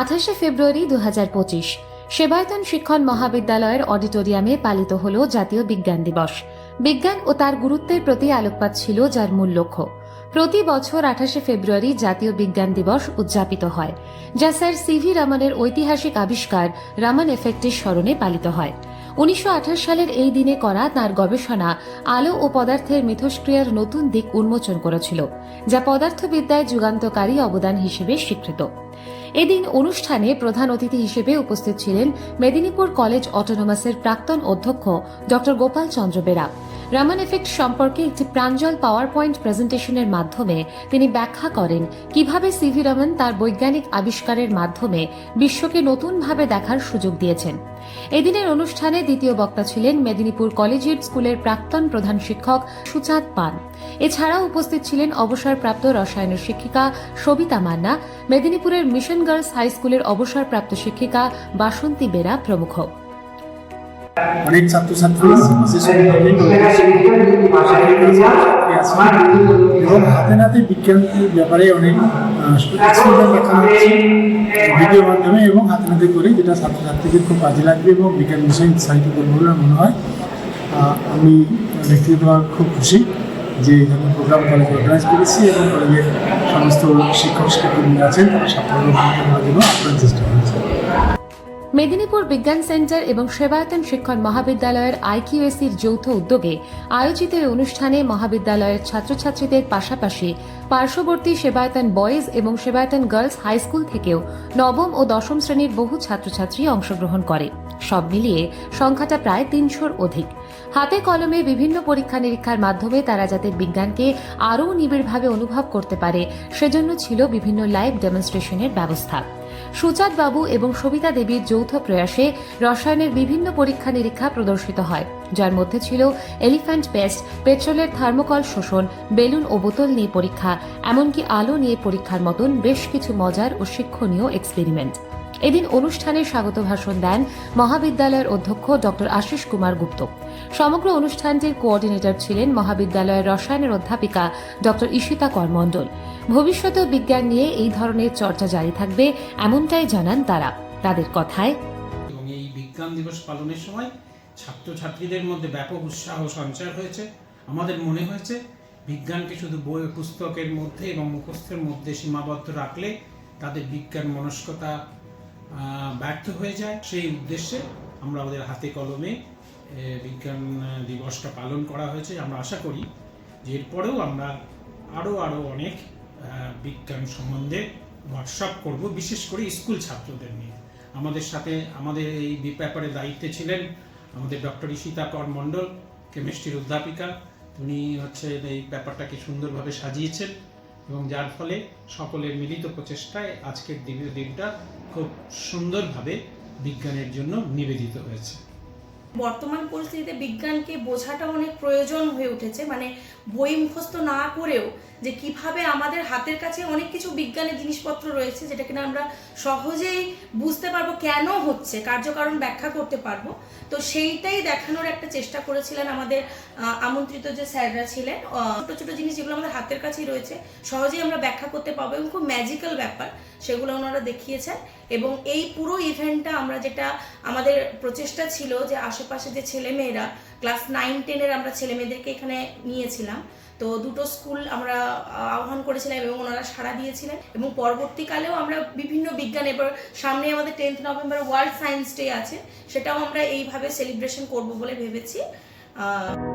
আঠাশে ফেব্রুয়ারি দু হাজার পঁচিশ, সেবায়তন শিক্ষণ মহাবিদ্যালয়ের অডিটোরিয়ামে পালিত হল জাতীয় বিজ্ঞান দিবস। বিজ্ঞান ও তার গুরুত্বের প্রতি আলোকপাত ছিল যার মূল লক্ষ্য। প্রতি বছর আঠাশে ফেব্রুয়ারি জাতীয় বিজ্ঞান দিবস উদযাপিত হয়, যা স্যার সিভি রামনের ঐতিহাসিক আবিষ্কার রামান এফেক্টের স্মরণে পালিত হয়। উনিশশো আঠাশ সালের এই দিনে করা তার গবেষণা আলো ও পদার্থের মিথস্ক্রিয়ার নতুন দিক উন্মোচন করেছিল, যা পদার্থবিদ্যায় যুগান্তকারী অবদান হিসেবে স্বীকৃত। এদিন অনুষ্ঠানে প্রধান অতিথি হিসেবে উপস্থিত ছিলেন মেদিনীপুর কলেজ অটোনোমাসের প্রাক্তন অধ্যক্ষ ড গোপাল চন্দ্র বেরা। রামান এফেক্ট সম্পর্কে একটি প্রাঞ্জল পাওয়ার পয়েন্ট প্রেজেন্টেশনের মাধ্যমে তিনি ব্যাখ্যা করেন কীভাবে সিভি রমন তার বৈজ্ঞানিক আবিষ্কারের মাধ্যমে বিশ্বকে নতুনভাবে দেখার সুযোগ দিয়েছেন। এদিনের অনুষ্ঠানে দ্বিতীয় বক্তা ছিলেন মেদিনীপুর কলেজিয়েট স্কুলের প্রাক্তন প্রধান শিক্ষক সুচাঁদ পান। এছাড়াও উপস্থিত ছিলেন অবসরপ্রাপ্ত রসায়নের শিক্ষিকা সবিতা মান্না, মেদিনীপুরের মিশন গার্লস হাই স্কুলের অবসরপ্রাপ্ত শিক্ষিকা বাসন্তী বেরা প্রমুখ। অনেক ছাত্রছাত্রী এবং হাতে নাতে বিজ্ঞানের ব্যাপারে অনেক ভিডিওর মাধ্যমে এবং হাতে নাতে করে যেটা ছাত্রছাত্রীদের খুব কাজে লাগবে এবং বিজ্ঞান বিষয়ে উৎসাহিত করবে বলে মনে হয়। আমি ব্যক্তিগতভাবে খুব খুশি যে ধরনের প্রোগ্রাম কলেজ অর্গানাইজ করেছি এবং কলেজের সমস্ত শিক্ষক শিক্ষকবৃন্দ আছেন, তারা সাফল্য জন্য আপ্রাণ চেষ্টা মেদিনীপুর বিজ্ঞান সেন্টার এবং সেবায়তন শিক্ষণ মহাবিদ্যালয়ের আইকিউএসির যৌথ উদ্যোগে আয়োজিত এই অনুষ্ঠানে মহাবিদ্যালয়ের ছাত্রছাত্রীদের পাশাপাশি পার্শ্ববর্তী সেবায়তন বয়েজ এবং সেবায়তন গার্লস হাই স্কুল থেকেও নবম ও দশম শ্রেণির বহু ছাত্রছাত্রী অংশগ্রহণ করে। সব মিলিয়ে সংখ্যাটা প্রায় তিনশোর অধিক। হাতে কলমে বিভিন্ন পরীক্ষা নিরীক্ষার মাধ্যমে তারা যাতে বিজ্ঞানকে আরও নিবিড়ভাবে অনুভব করতে পারে, সেজন্য ছিল বিভিন্ন লাইভ ডেমনস্ট্রেশনের ব্যবস্থা। সুচাঁদ বাবু এবং সবিতা দেবীর যৌথ প্রয়াসে রসায়নের বিভিন্ন পরীক্ষা নিরীক্ষা প্রদর্শিত হয়, যার মধ্যে ছিল এলিফ্যান্ট পেস্ট, পেট্রোলের থার্মোকল শোষণ, বেলুন ও বোতল নিয়ে পরীক্ষা, এমনকি আলো নিয়ে পরীক্ষার মতন বেশ কিছু মজার ও শিক্ষণীয় এক্সপেরিমেন্ট এদিন অনুষ্ঠানে স্বাগত ভাষণ দেন মহাবিদ্যালয়ের অধ্যক্ষ ডক্টর আশিস কুমার গুপ্ত। সমগ্র অনুষ্ঠানটির কোঅর্ডিনেটর ছিলেন মহাবিদ্যালয়ের রসায়নের অধ্যাপিকা ডক্টর ঈশিতা করমণ্ডল ভবিষ্যতেও বিজ্ঞান নিয়ে এই ধরনের চর্চা জারি থাকবে, এমনটাই জানান তারা। তাদের কথায় এই বিজ্ঞান দিবস পালনের সময় ছাত্রছাত্রীদের মধ্যে ব্যাপক উৎসাহ সঞ্চার হয়েছে। আমাদের মনে হয়েছে, বিজ্ঞানকে শুধু বই পুস্তকের মধ্যে এবং মুখস্থের মধ্যে সীমাবদ্ধ রাখলে তাদের বিজ্ঞান মনস্কতা ব্যর্থ হয়ে যায়। সেই উদ্দেশ্যে আমরা আমাদের হাতে কলমে বিজ্ঞান দিবসটা পালন করা হয়েছে। আমরা আশা করি যে এরপরেও আমরা আরও আরও অনেক বিজ্ঞান সম্বন্ধে হোয়াটসঅ্যাপ করব, বিশেষ করে স্কুল ছাত্রদের নিয়ে। আমাদের সাথে, আমাদের এই ব্যাপারে দায়িত্বে ছিলেন আমাদের ডক্টর ঈশিতা কর মণ্ডল কেমিস্ট্রির অধ্যাপিকা। উনি হচ্ছে এই ব্যাপারটাকে সুন্দরভাবে সাজিয়েছেন। এবং যার ফলে সকলের মিলিত প্রচেষ্টায় আজকের দিনের দিনটা খুব সুন্দরভাবে বিজ্ঞানের জন্য নিবেদিত হয়েছে। বর্তমান পরিস্থিতিতে বিজ্ঞানকে বোঝাটা অনেক প্রয়োজন হয়ে উঠেছে। মানে বই মুখস্থ না করেও যে কীভাবে আমাদের হাতের কাছে অনেক কিছু বিজ্ঞানের জিনিসপত্র রয়েছে, যেটা কিনা আমরা সহজেই বুঝতে পারব কেন হচ্ছে, কার্যকারণ ব্যাখ্যা করতে পারব। তো সেইটাই দেখানোর একটা চেষ্টা করেছিলেন আমাদের আমন্ত্রিত যে স্যাররা ছিলেন। ছোট ছোট জিনিস যেগুলো আমাদের হাতের কাছেই রয়েছে, সহজেই আমরা ব্যাখ্যা করতে পারব এবং খুব ম্যাজিক্যাল ব্যাপার, সেগুলো ওনারা দেখিয়েছেন। এবং এই পুরো ইভেন্টটা আমরা যেটা আমাদের প্রচেষ্টা ছিল যে আশেপাশে যে ছেলেমেয়েরা ক্লাস নাইন টেনের আমরা ছেলেমেয়েদেরকে এখানে নিয়েছিলাম। তো দুটো স্কুল আমরা আহ, আহ্বান করেছিলাম এবং ওনারা সাড়া দিয়েছিলেন। এবং পরবর্তীকালেও আমরা বিভিন্ন বিজ্ঞান এবার সামনে আমাদের tenth November world science day আছে সেটাও আমরা এইভাবে সেলিব্রেশন করব বলে ভেবেছি। আহ,